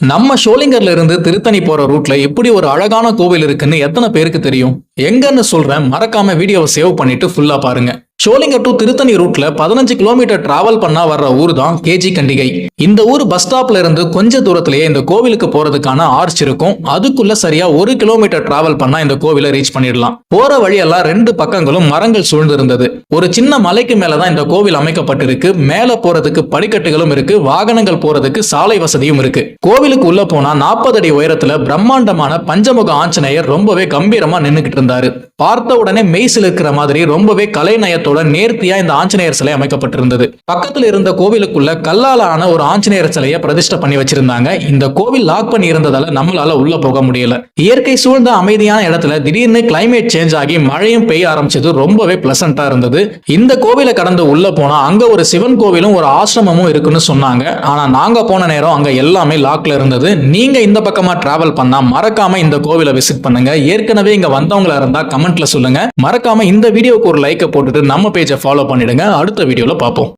நம்ம ஷோலிங்கர்ல இருந்து திருத்தணி போற ரூட்ல இப்படி ஒரு அழகான கோவில் இருக்குன்னு எத்தனை பேருக்கு தெரியும்? எங்கன்னு சொல்றேன் மறக்காம வீடியோவை சேவ் பண்ணிட்டு ஃபுல்லா பாருங்க. ஷோலிங்க டு திருத்தணி ரூட்ல பதினஞ்சு கிலோமீட்டர் டிராவல் பண்ணா வர்ற ஊர் தான் கேஜி கண்டிகை. இந்த ஊர் பஸ் ஸ்டாப்ல இருந்து கொஞ்ச தூரத்திலேயே இந்த கோவிலுக்கு போறதுக்கான ஆர்ச் இருக்கும். அதுக்குள்ள சரியா ஒரு கிலோமீட்டர் டிராவல் பண்ணா இந்த கோவிலை ரீச் பண்ணிடலாம். போற வழியெல்லாம் ரெண்டு பக்கங்களும் மரங்கள் சூழ்ந்து இருந்தது ஒரு சின்ன மலைக்கு மேலதான் இந்த கோவில் அமைக்கப்பட்டிருக்கு. மேல போறதுக்கு படிக்கட்டுகளும் இருக்கு. வாகனங்கள் போறதுக்கு சாலை வசதியும் இருக்கு. கோவிலுக்கு உள்ள போனா நாற்பது அடி உயரத்துல பிரம்மாண்டமான பஞ்சமுக ஆஞ்சநேயர் ரொம்பவே கம்பீரமா நின்னுகிட்டு இருந்தாரு. பார்த்த உடனே மெய்சில் இருக்கிற மாதிரி ரொம்பவே கலைநயத்தோட நேர்த்தியா இந்த ஆஞ்சநேயர் சிலை அமைக்கப்பட்டிருந்தது. பக்கத்துல இருந்த கோவிலுக்குள்ள கல்லால ஆன ஒரு ஆஞ்சநேயர் சிலையை பிரதிஷ்டை பண்ணி வச்சிருந்தாங்க. இந்த கோவில் லாக் பண்ணி இருந்ததால நம்மளால உள்ள போக முடியல. இயற்கை சூழ்ந்த அமைதியான இடத்துல திடீர்னு கிளைமேட் சேஞ்ச் ஆகி மழையும் பெய்ய ஆரம்பிச்சது ரொம்பவே பிளசண்டா இருந்தது. இந்த கோவிலை கடந்து உள்ள போனா அங்க ஒரு சிவன் கோவிலும் ஒரு ஆசிரமமும் இருக்குன்னு சொன்னாங்க. ஆனா நாங்க போன நேரம் அங்க எல்லாமே லாக்ல இருந்தது. நீங்க இந்த பக்கமா டிராவல் பண்ணா மறக்காம இந்த கோவிலை விசிட் பண்ணுங்க. ஏற்கனவே இங்க வந்தவங்களா இருந்தா கமெண்ட்ல சொல்லுங்க. மறக்காம இந்த வீடியோக்கு ஒரு லைக்கை போட்டுட்டு நம்ம பேஜை ஃபாலோ பண்ணிடுங்க. அடுத்த வீடியோவில் பார்ப்போம்.